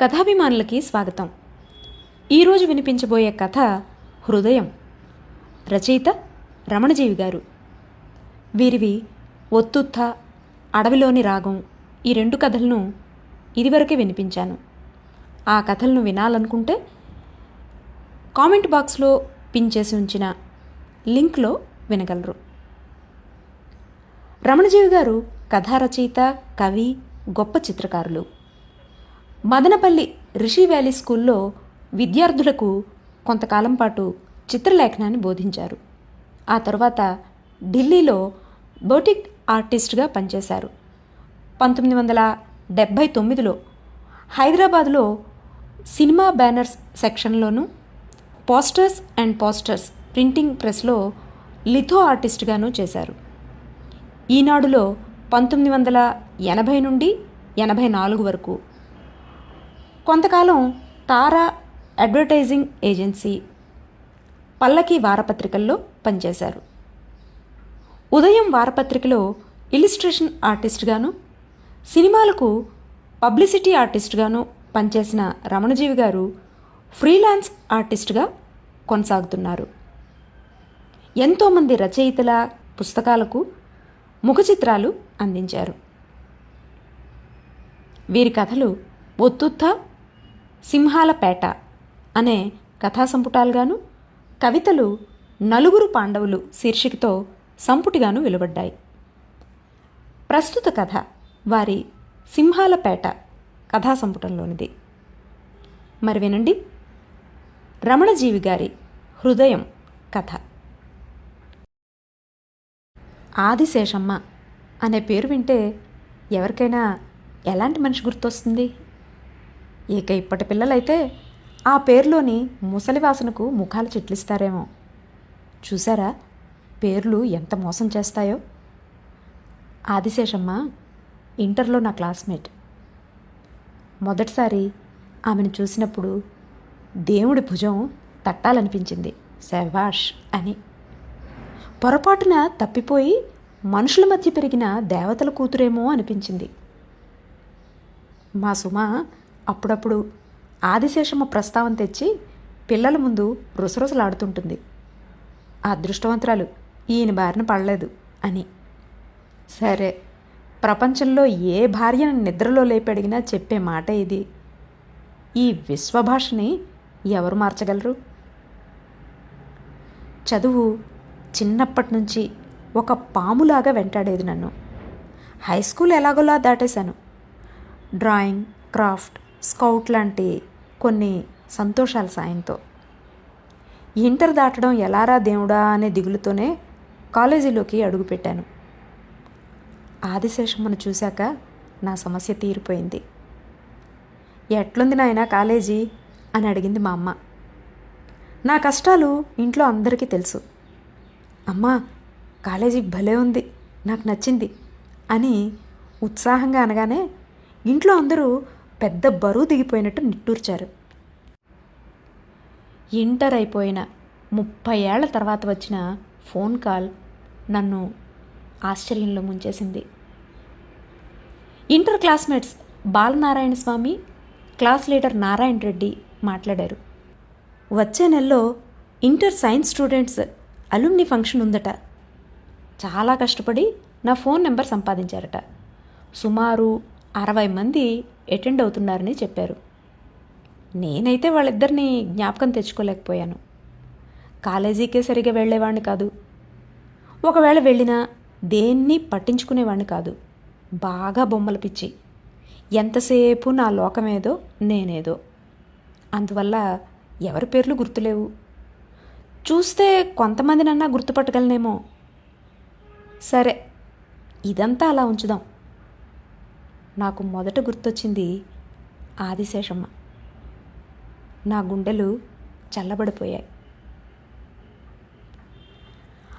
కథాభిమానులకి స్వాగతం. ఈరోజు వినిపించబోయే కథ హృదయం. రచయిత రమణజీవి గారు. వీరివి ఒత్తుత్త అడవిలోని రాగం ఈ రెండు కథలను ఇదివరకే వినిపించాను. ఆ కథలను వినాలనుకుంటే కామెంట్ బాక్స్లో పిన్ చేసి ఉంచిన లింక్లో వినగలరు. రమణజీవి గారు కథా రచయిత కవి గొప్ప చిత్రకారులు. మదనపల్లి రిషి వ్యాలీ స్కూల్లో విద్యార్థులకు కొంతకాలం పాటు చిత్రలేఖనాన్ని బోధించారు. ఆ తర్వాత ఢిల్లీలో బోటిక్ ఆర్టిస్ట్గా పనిచేశారు. పంతొమ్మిది వందల డెబ్భై తొమ్మిదిలో హైదరాబాద్లో సినిమా బ్యానర్స్ సెక్షన్లోనూ పోస్టర్స్ అండ్ పోస్టర్స్ ప్రింటింగ్ ప్రెస్లో లిథో ఆర్టిస్ట్గాను చేశారు. ఈనాడులో పంతొమ్మిది వందల ఎనభై నుండి ఎనభై నాలుగు వరకు కొంతకాలం తారా అడ్వర్టైజింగ్ ఏజెన్సీ పల్లకి వారపత్రికల్లో పనిచేశారు. ఉదయం వారపత్రికలో ఇలిస్ట్రేషన్ ఆర్టిస్ట్గాను సినిమాలకు పబ్లిసిటీ ఆర్టిస్ట్గాను పనిచేసిన రమణజీవి గారు ఫ్రీలాన్స్ ఆర్టిస్ట్గా కొనసాగుతున్నారు. ఎంతోమంది రచయితల పుస్తకాలకు ముఖ చిత్రాలు అందించారు. వీరి కథలు ఒత్తుత్త సింహాలపేట అనే కథా సంపుటాలుగాను కవితలు నలుగురు పాండవులు శీర్షికతో సంపుటిగాను వెలువడ్డాయి. ప్రస్తుత కథ వారి సింహాలపేట కథా సంపుటంలోనిది మరి వినండి. రమణజీవి గారి హృదయం కథ. ఆదిశేషమ్మ అనే పేరు వింటే ఎవరికైనా ఎలాంటి మనిషి గుర్తొస్తుంది? ఇక ఇప్పటి పిల్లలైతే ఆ పేరులోని ముసలి వాసనకు ముఖాలు చిట్లిస్తారేమో. చూసారా పేర్లు ఎంత మోసం చేస్తాయో? ఆదిశేషమ్మ ఇంటర్లో నా క్లాస్మేట్. మొదటిసారి ఆమెను చూసినప్పుడు దేవుడి భుజం తట్టాలనిపించింది. శవాష్ అని. పొరపాటున తప్పిపోయి మనుషుల మధ్య పెరిగిన దేవతల కూతురేమో అనిపించింది. మా సుమ అప్పుడప్పుడు ఆదిశేషమ్మ ప్రస్తావన తెచ్చి పిల్లల ముందు రుసరుసలాడుతుంటుంది. ఆ అదృష్టవంతురాలు ఈయన బారిన పడలేదు అని. సరే ప్రపంచంలో ఏ భార్యను నిద్రలో లేపడిగినా చెప్పే మాట ఇది. ఈ విశ్వభాషని ఎవరు మార్చగలరు? చదువు చిన్నప్పటి నుంచి ఒక పాములాగా వెంటాడేది నన్ను. హై స్కూల్ ఎలాగోలా దాటేశాను. డ్రాయింగ్ క్రాఫ్ట్ స్కౌట్ లాంటి కొన్ని సంతోషాల సాయంతో. ఇంటర్ దాటడం ఎలారా దేవుడా అనే దిగులుతోనే కాలేజీలోకి అడుగుపెట్టాను. ఆదిశేషమ్మను చూశాక నా సమస్య తీరిపోయింది. ఎట్లుంది నాయన కాలేజీ? అని అడిగింది మా అమ్మ. నా కష్టాలు ఇంట్లో అందరికీ తెలుసు. అమ్మా కాలేజీ భలే ఉంది నాకు నచ్చింది అని ఉత్సాహంగా అనగానే ఇంట్లో అందరూ పెద్ద బరువు దిగిపోయినట్టు నిట్టూర్చారు. ఇంటర్ అయిపోయిన ముప్పై ఏళ్ళ తర్వాత వచ్చిన ఫోన్ కాల్ నన్ను ఆశ్చర్యంలో ముంచేసింది. Inter classmates Balanarayana Swamy class leader Narayana Reddy మాట్లాడారు. వచ్చే నెలలో inter science students alumni function ఉందట. చాలా కష్టపడి నా ఫోన్ నెంబర్ సంపాదించారట. సుమారు అరవై మంది అటెండ్ అవుతున్నారని చెప్పారు. నేనైతే వాళ్ళిద్దరిని జ్ఞాపకం తెచ్చుకోలేకపోయాను. కాలేజీకే సరిగా వెళ్ళేవాడిని కాదు. ఒకవేళ వెళ్ళినా దేన్ని పట్టించుకునేవాడిని కాదు. బాగా బొమ్మల పిచ్చి. ఎంతసేపు నా లోకమేదో నేనేదో. అందువల్ల ఎవరి పేర్లు గుర్తులేవు. చూస్తే కొంతమందినన్నా గుర్తుపట్టగలనేమో. సరే ఇదంతా అలా ఉంచుదాం. నాకు మొదట గుర్తొచ్చింది ఆదిశేషమ్మ. నా గుండెలు చల్లబడిపోయాయి.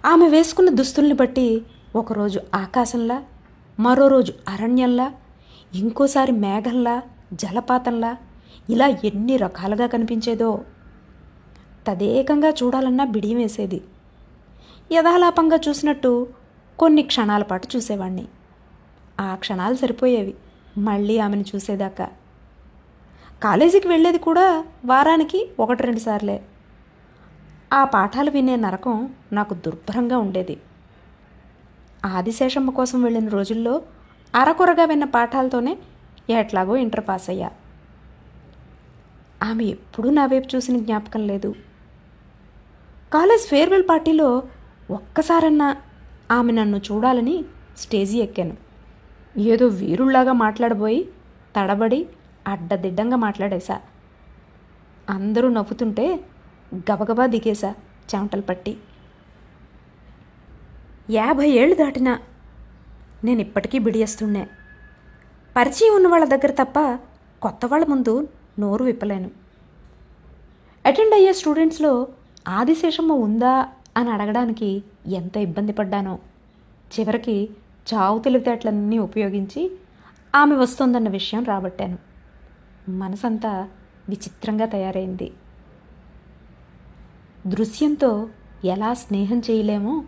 ఆమె వేసుకున్న దుస్తుల్ని బట్టి ఒకరోజు ఆకాశంలా మరో రోజు అరణ్యంలా ఇంకోసారి మేఘంలా జలపాతంలా ఇలా ఎన్ని రకాలుగా కనిపించేదో తదేకంగా చూడాలన్నా బిడియం వేసేది యథాలాపంగా చూసినట్టు కొన్ని క్షణాల పాటు చూసేవాణ్ణి. ఆ క్షణాలు సరిపోయేవి. మళ్ళీ ఆమెను చూసేదాకా. కాలేజీకి వెళ్ళేది కూడా వారానికి ఒకటి రెండు సార్లే. ఆ పాఠాలు వినే నరకం నాకు దుర్భరంగా ఉండేది. ఆదిశేషమ్మ కోసం వెళ్ళిన రోజుల్లో అరకొరగా విన్న పాఠాలతోనే ఎట్లాగో ఇంటర్ పాస్ అయ్యా ఆమె ఎప్పుడూ నా వైపు చూసిన జ్ఞాపకం లేదు. కాలేజ్ ఫేర్వెల్ పార్టీలో ఒక్కసారన్నా ఆమె నన్ను చూడాలని స్టేజీ ఎక్కాను. ఏదో వీరుల్లాగా మాట్లాడబోయి తడబడి అడ్డదిడ్డంగా మాట్లాడేశా. అందరూ నవ్వుతుంటే గబగబా దిగేశా చెమటలు పట్టి యాభై ఏళ్ళు దాటినా నేను ఇప్పటికీ బిడియేస్తున్నే పరిచయం ఉన్న వాళ్ళ దగ్గర తప్ప కొత్త వాళ్ళ ముందు నోరు విప్పలేను. అటెండ్ అయ్యే స్టూడెంట్స్లో ఆదిశేషమ్మ ఉందా అని అడగడానికి ఎంత ఇబ్బంది పడ్డానో. చివరికి చావు తెలివితేటలన్నీ ఉపయోగించి ఆమె వస్తోందన్న విషయం రాబట్టాను. మనసంతా విచిత్రంగా తయారైంది. దృశ్యంతో ఎలా స్నేహం చేయలేమో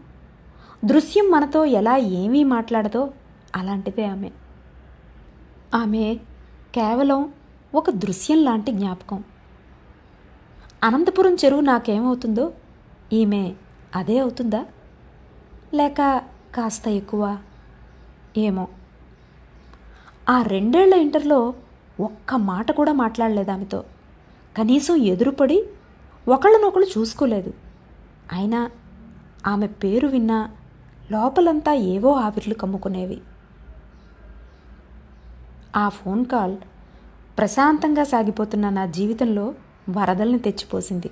దృశ్యం మనతో ఎలా ఏమీ మాట్లాడదో అలాంటిదే ఆమె. ఆమె కేవలం ఒక దృశ్యం లాంటి జ్ఞాపకం. అనంతపురం చెరువు నాకేమవుతుందో ఈమె అదే అవుతుందా? లేక కాస్త ఎక్కువ ఏమో. ఆ రెండేళ్ళ ఇంటర్లో ఒక్క మాట కూడా మాట్లాడలేదు ఆమెతో. కనీసం ఎదురుపడి ఒకళ్ళనొకళ్ళు చూసుకోలేదు. అయినా ఆమె పేరు విన్నా లోపలంతా ఏవో ఆవిర్లు కమ్ముకునేవి. ఆ ఫోన్ కాల్ ప్రశాంతంగా సాగిపోతున్న నా జీవితంలో వరదల్ని తెచ్చిపోసింది.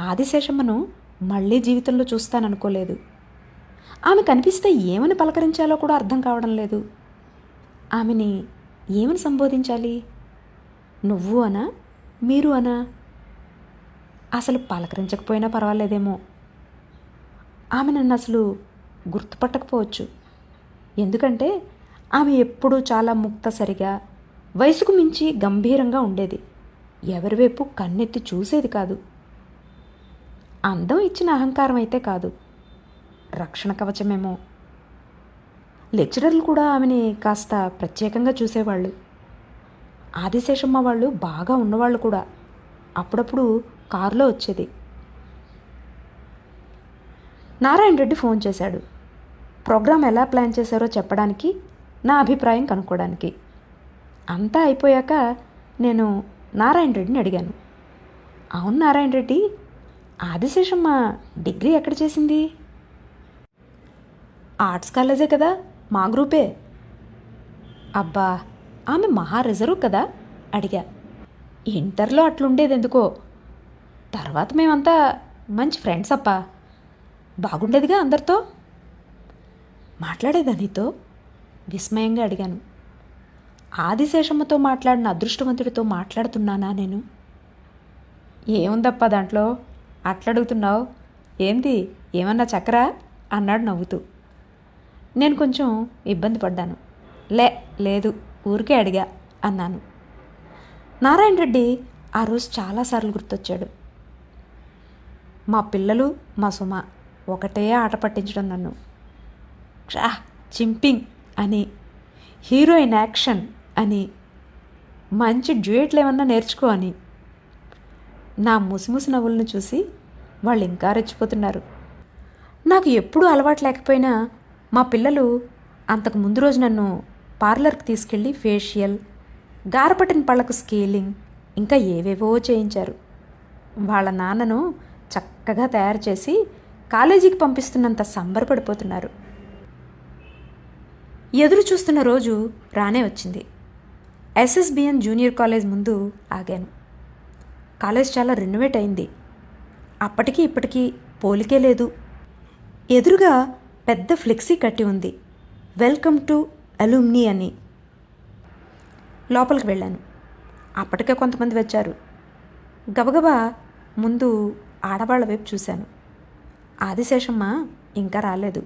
ఆదిశేషమ్మను మళ్ళీ జీవితంలో చూస్తాననుకోలేదు. ఆమె కనిపిస్తే ఏమని పలకరించాలో కూడా అర్థం కావడం లేదు. ఆమెని ఏమని సంబోధించాలి? నువ్వు అనా? మీరు అనా? అసలు పలకరించకపోయినా పర్వాలేదేమో. ఆమె నన్ను అసలు గుర్తుపట్టకపోవచ్చు. ఎందుకంటే ఆమె ఎప్పుడూ చాలా ముక్తసరిగా వయసుకు మించి గంభీరంగా ఉండేది. ఎవరివైపు కన్నెత్తి చూసేది కాదు. అందం ఇచ్చిన అహంకారం అయితే కాదు. రక్షణ కవచమేమో. లెక్చరర్లు కూడా ఆమెని కాస్త ప్రత్యేకంగా చూసేవాళ్ళు. ఆదిశేషమ్మ వాళ్ళు బాగా ఉన్నవాళ్ళు కూడా. అప్పుడప్పుడు కారులో వచ్చేది. నారాయణ రెడ్డి ఫోన్ చేశాడు. ప్రోగ్రాం ఎలా ప్లాన్ చేశారో చెప్పడానికి నా అభిప్రాయం కనుక్కోవడానికి. అంతా అయిపోయాక నేను నారాయణ రెడ్డిని అడిగాను. అవును నారాయణ రెడ్డి ఆదిశేషమ్మ డిగ్రీ ఎక్కడ చేసింది? ఆర్ట్స్ కాలేజే కదా మా గ్రూపే. అబ్బా ఆమె మహా రిజర్వ్ కదా అడిగా. ఇంటర్లో అట్లుండేది ఎందుకో. తర్వాత మేమంతా మంచి ఫ్రెండ్స్ అప్పా. బాగుండేదిగా అందరితో. మాట్లాడేదా నీతో? విస్మయంగా అడిగాను. ఆదిశేషమ్మతో మాట్లాడిన అదృష్టవంతుడితో మాట్లాడుతున్నానా నేను? ఏముందప్పా దాంట్లో? అట్లడుగుతున్నావు? ఏంది? ఏమన్నా చక్కరా అన్నాడు నవ్వుతూ. నేను కొంచెం ఇబ్బంది పడ్డాను. లే లేదు ఊరికే అడిగా అన్నాను. నారాయణ రెడ్డి ఆ రోజు చాలాసార్లు గుర్తొచ్చాడు. మా పిల్లలు మా సుమ ఒకటే ఆట పట్టించడం నన్ను. షా చింపింగ్ అని హీరోయిన్ యాక్షన్ అని మంచి డ్యూయట్లు ఏమన్నా నేర్చుకో అని. నా ముసిముసి నవ్వులను చూసి వాళ్ళు ఇంకా రెచ్చిపోతున్నారు. నాకు ఎప్పుడూ అలవాటు లేకపోయినా మా పిల్లలు అంతకు ముందు రోజు నన్ను పార్లర్కి తీసుకెళ్ళి ఫేషియల్ గారపటిన పళ్ళకు స్కేలింగ్ ఇంకా ఏవేవో చేయించారు. వాళ్ళ నాన్నను చక్కగా తయారు చేసి కాలేజీకి పంపిస్తున్నంత సంబరపడిపోతున్నారు. ఎదురు చూస్తున్న రోజు రానే వచ్చింది. ఎస్ఎస్బిఎన్ జూనియర్ కాలేజ్ ముందు ఆగాను. కాలేజ్ చాలా రెనోవేట్ అయింది. అప్పటికి ఇప్పటికీ పోలికే లేదు. ఎదురుగా పెద్ద ఫ్లెక్సీ కట్టి ఉంది. వెల్కమ్ టు అలూమ్ని అని. లోపలికి వెళ్ళాను. అప్పటికే కొంతమంది వచ్చారు. గబగబా ముందు ఆడవాళ్ళ వైపు చూశాను. ఆదిశేషమ్మ ఇంకా రాలేదు.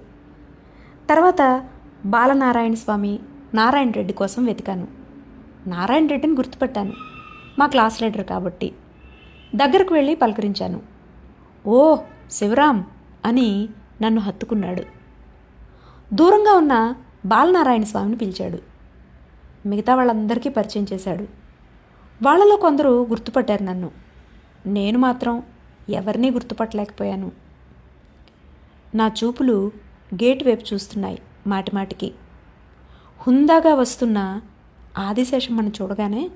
తర్వాత బాలనారాయణ స్వామి నారాయణ రెడ్డి కోసం వెతికాను. నారాయణ రెడ్డిని గుర్తుపెట్టాను. మా క్లాస్ లీడర్ కాబట్టి. దగ్గరకు వెళ్ళి పలకరించాను. ఓ శివరామ్ అని నన్ను హత్తుకున్నాడు. దూరంగా ఉన్న బాలనారాయణ స్వామిని పిలిచాడు. మిగతా వాళ్ళందరికీ పరిచయం చేశాడు. వాళ్ళలో కొందరు గుర్తుపట్టారు నన్ను. నేను మాత్రం ఎవరినీ గుర్తుపట్టలేకపోయాను. నా చూపులు గేట్ వైపు చూస్తున్నాయి మాటిమాటికి హుందాగా వస్తున్న ఆదిశేషం మనం చూడగానే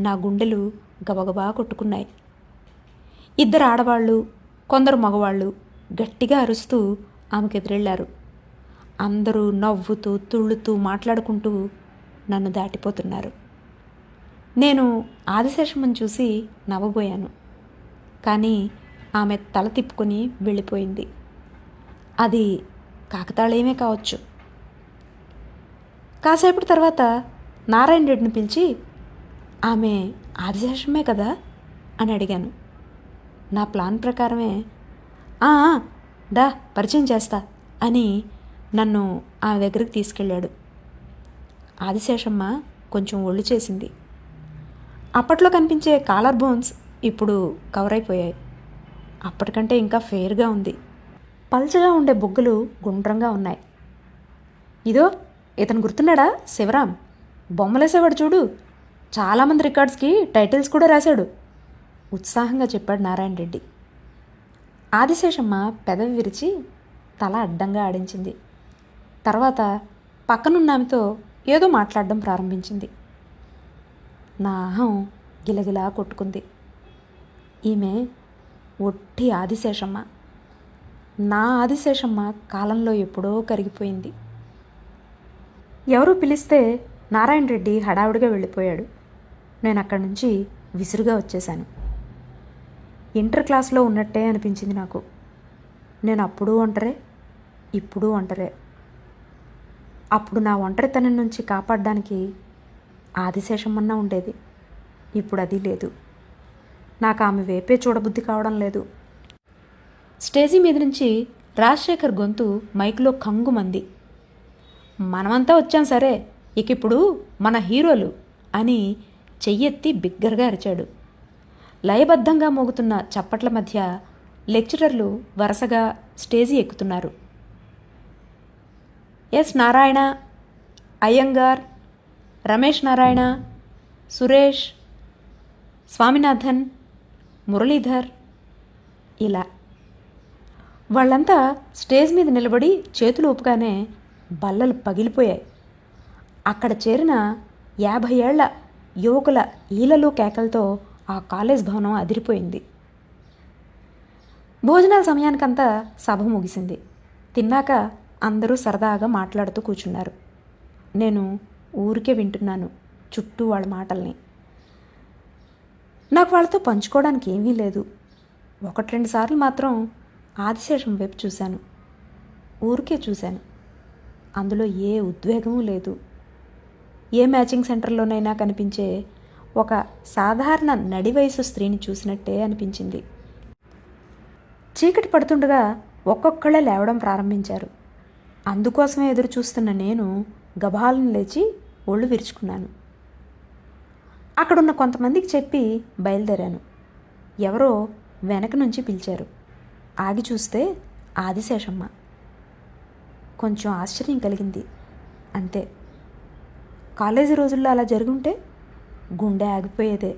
నా గుండెలు గబగబా కొట్టుకున్నాయి. ఇద్దరు ఆడవాళ్ళు కొందరు మగవాళ్ళు గట్టిగా అరుస్తూ ఆమెకు ఎదురెళ్ళారు. అందరూ నవ్వుతూ తుళ్ళుతూ మాట్లాడుకుంటూ నన్ను దాటిపోతున్నారు. నేను ఆదిశేషమని చూసి నవ్వబోయాను. కానీ ఆమె తల తిప్పుకొని వెళ్ళిపోయింది. అది కాకతాళీయమే కావచ్చు. కాసేపటి తర్వాత నారాయణ రెడ్డిని పిలిచి ఆమె ఆదిశేషమే కదా? అని అడిగాను. నా ప్లాన్ ప్రకారమే. ఆ, దా పరిచయం చేస్తా అని నన్ను ఆమె దగ్గరికి తీసుకెళ్ళాడు. ఆదిశేషమ్మ కొంచెం ఒళ్ళు చేసింది. అప్పట్లో కనిపించే కాలర్ బోన్స్ ఇప్పుడు కవర్ అయిపోయాయి అప్పటికంటే ఇంకా ఫేర్గా ఉంది. పల్చగా ఉండే బొగ్గులు గుండ్రంగా ఉన్నాయి. ఇదో ఇతను గుర్తున్నాడా? శివరాం బొమ్మలేసేవాడు చూడు. చాలామంది రికార్డ్స్కి టైటిల్స్ కూడా రాశాడు. ఉత్సాహంగా చెప్పాడు నారాయణ రెడ్డి. ఆదిశేషమ్మ పెదవి విరిచి తల అడ్డంగా ఆడించింది. తర్వాత పక్కనున్న ఆమెతో ఏదో మాట్లాడడం ప్రారంభించింది. నా అహం గిలగిలా కొట్టుకుంది. ఈమె ఒట్టి ఆదిశేషమ్మ. నా ఆదిశేషమ్మ కాలంలో ఎప్పుడో కరిగిపోయింది. ఎవరు పిలిస్తే నారాయణ రెడ్డి హడావుడిగా వెళ్ళిపోయాడు. నేను అక్కడి నుంచి విసురుగా వచ్చేశాను. ఇంటర్ క్లాస్లో ఉన్నట్టే అనిపించింది నాకు. నేను అప్పుడు ఒంటరే ఇప్పుడు ఒంటరే. అప్పుడు నా ఒంటరితనం నుంచి కాపాడడానికి ఆదిశేషమన్నా ఉండేది. ఇప్పుడు అది లేదు. నాకు ఆమె వేపే చూడబుద్ధి కావడం లేదు. స్టేజీ మీద నుంచి రాజశేఖర్ గొంతు మైక్లో కంగుమంది. మనమంతా వచ్చాం సరే ఇక ఇప్పుడు మన హీరోలు అని చెయ్యెత్తి బిగ్గరగా అరిచాడు. లయబద్ధంగా మోగుతున్న చప్పట్ల మధ్య లెక్చరర్లు వరుసగా స్టేజీ ఎక్కుతున్నారు. ఎస్ నారాయణ అయ్యంగార్ రమేష్ నారాయణ సురేష్ స్వామినాథన్ మురళీధర్ ఇలా. వాళ్ళంతా స్టేజ్ మీద నిలబడి చేతులు ఊపగానే బల్లలు పగిలిపోయాయి. అక్కడ చేరిన యాభై ఏళ్ళ యువకుల ఈలలు కేకలతో ఆ కాలేజ్ భవనం అదిరిపోయింది. భోజనాల సమయానికంతా సభ ముగిసింది. తిన్నాక అందరూ సరదాగా మాట్లాడుతూ కూర్చున్నారు. నేను ఊరికే వింటున్నాను చుట్టూ వాళ్ళ మాటల్ని. నాకు వాళ్ళతో పంచుకోవడానికి ఏమీ లేదు. ఒకటి రెండు సార్లు మాత్రం ఆదిశేషం వైపు చూశాను. ఊరికే చూశాను. అందులో ఏ ఉద్వేగమూ లేదు. ఏ మ్యాచింగ్ సెంటర్లోనైనా కనిపించే ఒక సాధారణ నడి వయసు స్త్రీని చూసినట్టే అనిపించింది. చీకటి పడుతుండగా ఒక్కొక్కళ్ళే లేవడం ప్రారంభించారు. అందుకోసమే ఎదురు చూస్తున్న నేను గబాలను లేచి ఒళ్ళు విరుచుకున్నాను. అక్కడున్న కొంతమందికి చెప్పి బయలుదేరాను. ఎవరో వెనక నుంచి పిలిచారు. ఆగి చూస్తే ఆదిశేషమ్మ. కొంచెం ఆశ్చర్యం కలిగింది. అంతే. కాలేజీ రోజుల్లో అలా జరుగుంటే గుండె ఆగిపోయేదే.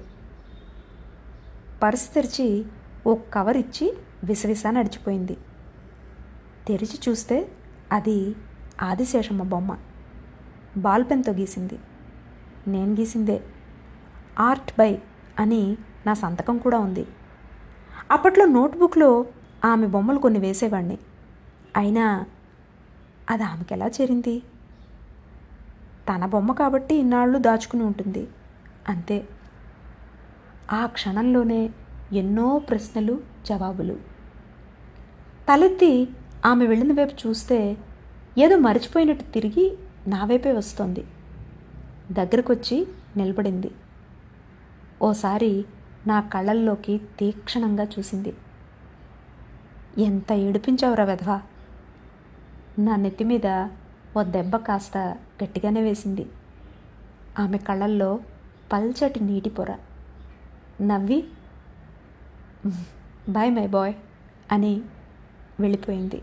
పర్స్ తెరిచి ఓ కవర్ ఇచ్చి విసవిసా నడిచిపోయింది తెరిచి చూస్తే అది ఆదిశేషమ్మ బొమ్మ. బాల్ పెన్తో గీసింది. నేను గీసిందే. ఆర్ట్ బై అని నా సంతకం కూడా ఉంది. అప్పట్లో నోట్బుక్లో ఆమె బొమ్మలు కొన్ని వేసేవాడిని అయినా అది ఆమెకి ఎలా చేరింది? తన బొమ్మ కాబట్టి ఇన్నాళ్ళు దాచుకుని ఉంటుంది. అంతే. ఆ క్షణంలోనే ఎన్నో ప్రశ్నలు జవాబులు. తలెత్తి ఆమె వెళ్ళిన వైపు చూస్తే ఏదో మర్చిపోయినట్టు తిరిగి నా వైపే వస్తోంది. దగ్గరకొచ్చి నిలబడింది. ఓసారి నా కళ్ళల్లోకి తీక్షణంగా చూసింది. ఎంత ఏడిపించావురా వెధవా? నా నెత్తి మీద ఓ దెబ్బ కాస్త గట్టిగానే వేసింది. ఆమె కళ్ళల్లో పల్చటి నీటి పొర. నవ్వి బాయ్ మై బాయ్ అని వెళ్ళిపోయింది.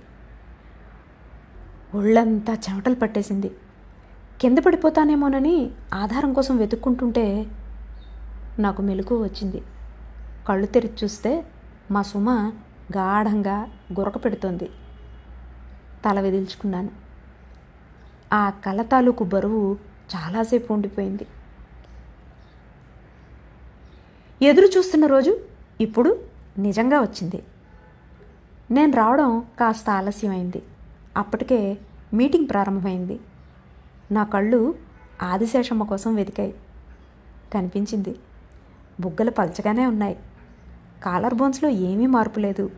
ఒళ్ళంతా చెమటలు పట్టేసింది. కింద పడిపోతానేమోనని ఆధారం కోసం వెతుక్కుంటుంటే నాకు మెలకు వచ్చింది. కళ్ళు తెరిచి చూస్తే మా సుమ గాఢంగా గురక పెడుతోంది. తల విదిల్చుకున్నాను. ఆ కల తాలూకు బరువు చాలాసేపు ఉండిపోయింది. ఎదురు చూస్తున్న రోజు ఇప్పుడు నిజంగా వచ్చింది. నేను రావడం కాస్త ఆలస్యమైంది. అప్పటికే మీటింగ్ ప్రారంభమైంది. నా కళ్ళు ఆదిశేషమ్మ కోసం వెతికాయి. కనిపించింది. బుగ్గలు పలచగానే ఉన్నాయి. కాలర్ బోన్స్లో ఏమీ మార్పు లేదు.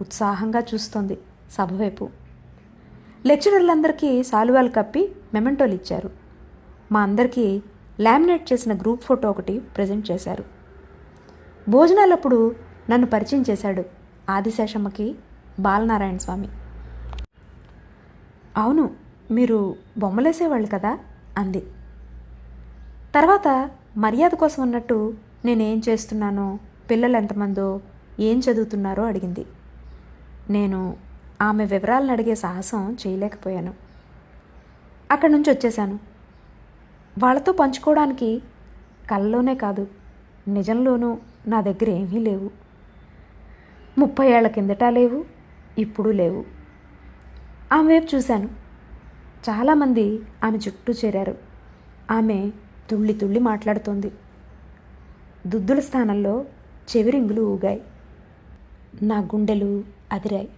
ఉత్సాహంగా చూస్తోంది సభ వైపు. లెక్చరర్లందరికీ సాలువాలు కప్పి మెమెంటోలు ఇచ్చారు. మా అందరికీ లామినేట్ చేసిన గ్రూప్ ఫోటో ఒకటి ప్రజెంట్ చేశారు. భోజనాలప్పుడు నన్ను పరిచయం చేశాడు ఆదిశేషమ్మకి బాలనారాయణ స్వామి. అవును మీరు బొమ్మలేసేవాళ్ళు కదా అంది. తర్వాత మర్యాద కోసం అన్నట్టు నేనేం చేస్తున్నానో పిల్లలు ఎంతమందో ఏం చదువుతున్నారో అడిగింది. నేను ఆమె వివరాలను అడిగే సాహసం చేయలేకపోయాను. అక్కడి నుంచి వచ్చేసాను వాళ్ళతో పంచుకోవడానికి కళ్ళలోనే కాదు నిజంలోనూ నా దగ్గర ఏమీ లేవు. ముప్పై ఏళ్ళ కిందట లేవు ఇప్పుడు లేవు. ఆమె వైపు చూశాను. చాలామంది ఆమె చుట్టూ చేరారు. ఆమె తుళ్ళి తుళ్ళి మాట్లాడుతోంది. దుద్దుల స్థానంలో చెవిరింగులు ఊగాయి. నా గుండెలు అదిరాయి.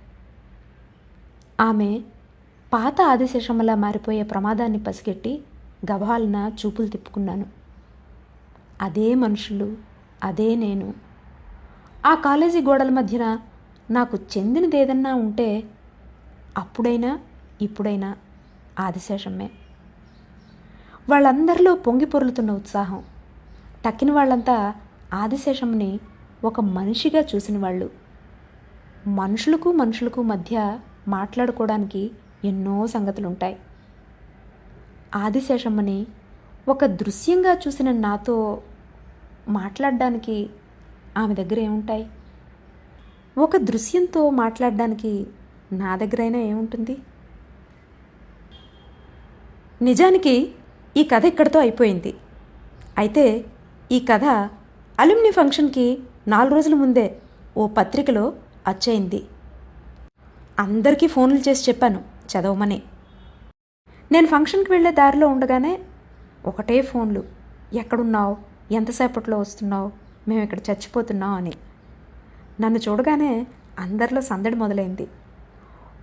ఆమె పాత ఆదిశేషమలా మారిపోయే ప్రమాదాన్ని పసిగెట్టి గభాలన చూపులు తిప్పుకున్నాను. అదే మనుషులు అదే నేను. ఆ కాలేజీ గోడల మధ్యన నాకు చెందినదేదన్నా ఉంటే అప్పుడైనా ఇప్పుడైనా ఆదిశేషమే. వాళ్ళందరిలో పొంగి పొరులుతున్న ఉత్సాహం. టక్కిన వాళ్ళంతా ఆదిశేషంని ఒక మనిషిగా చూసిన వాళ్ళు. మనుషులకు మనుషులకు మధ్య మాట్లాడుకోవడానికి ఎన్నో సంగతులు ఉంటాయి ఆదిశేషమ్మని ఒక దృశ్యంగా చూసిన నాతో మాట్లాడడానికి ఆమె దగ్గర ఏముంటాయి? ఒక దృశ్యంతో మాట్లాడడానికి నా దగ్గరైనా ఏముంటుంది? నిజానికి ఈ కథ ఇక్కడితో అయిపోయింది. అయితే ఈ కథ అలుమ్ని ఫంక్షన్కి నాలుగు రోజుల ముందే ఓ పత్రికలో అచ్చయింది. అందరికీ ఫోన్లు చేసి చెప్పాను చదవమని. నేను ఫంక్షన్కి వెళ్ళే దారిలో ఉండగానే ఒకటే ఫోన్లు ఎక్కడున్నావు? ఎంతసేపట్లో వస్తున్నావు? మేము ఇక్కడ చచ్చిపోతున్నాం అని. నన్ను చూడగానే అందరిలో సందడి మొదలైంది.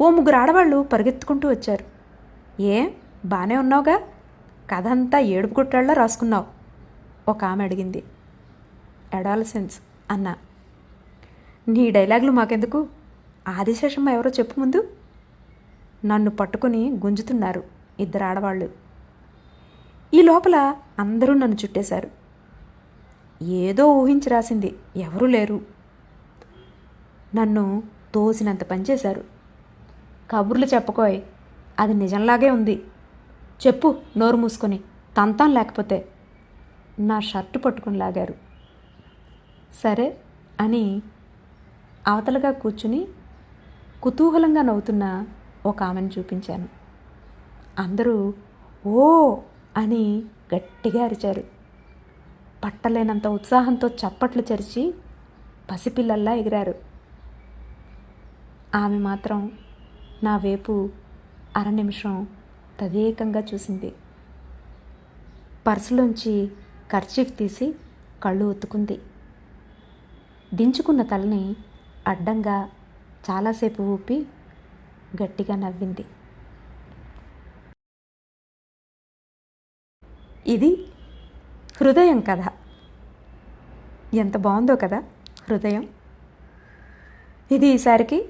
ఓ ముగ్గురు ఆడవాళ్ళు పరిగెత్తుకుంటూ వచ్చారు. ఏ బాగానే ఉన్నావుగా? కథ అంతా ఏడుపు గుట్టాళ్ళలో రాసుకున్నావు? ఒక ఆమె అడిగింది. ఎడాలసెన్స్ అన్నా. నీ డైలాగులు మాకెందుకు? ఆదిశేషమ్మ ఎవరో చెప్పు ముందు. నన్ను పట్టుకుని గుంజుతున్నారు ఇద్దరు ఆడవాళ్ళు. ఈ లోపల అందరూ నన్ను చుట్టేశారు. ఏదో ఊహించి రాసింది ఎవరూ లేరు. నన్ను తోసినంత పనిచేశారు కబుర్లు చెప్పుకోయ్. అది నిజంలాగే ఉంది. చెప్పు నోరు మూసుకొని. తంతం లేకపోతే నా షర్టు పట్టుకుని లాగారు. సరే అని అవతలగా కూర్చుని కుతూహలంగా నవ్వుతున్న ఒక ఆమెను చూపించాను. అందరూ ఓ అని గట్టిగా అరిచారు. పట్టలేనంత ఉత్సాహంతో చప్పట్లు చరిచి పసిపిల్లల్లా ఎగిరారు. ఆమె మాత్రం నా వైపు అర నిమిషం తదేకంగా చూసింది. పర్సులోంచి కర్చీఫ్ తీసి కళ్ళు ఒత్తుకుంది దించుకున్న తలని అడ్డంగా చాలాసేపు ఊపి గట్టిగా నవ్వింది. ఇది హృదయం కథ. ఎంత బాగుందో కదా హృదయం. ఇది ఈసారికి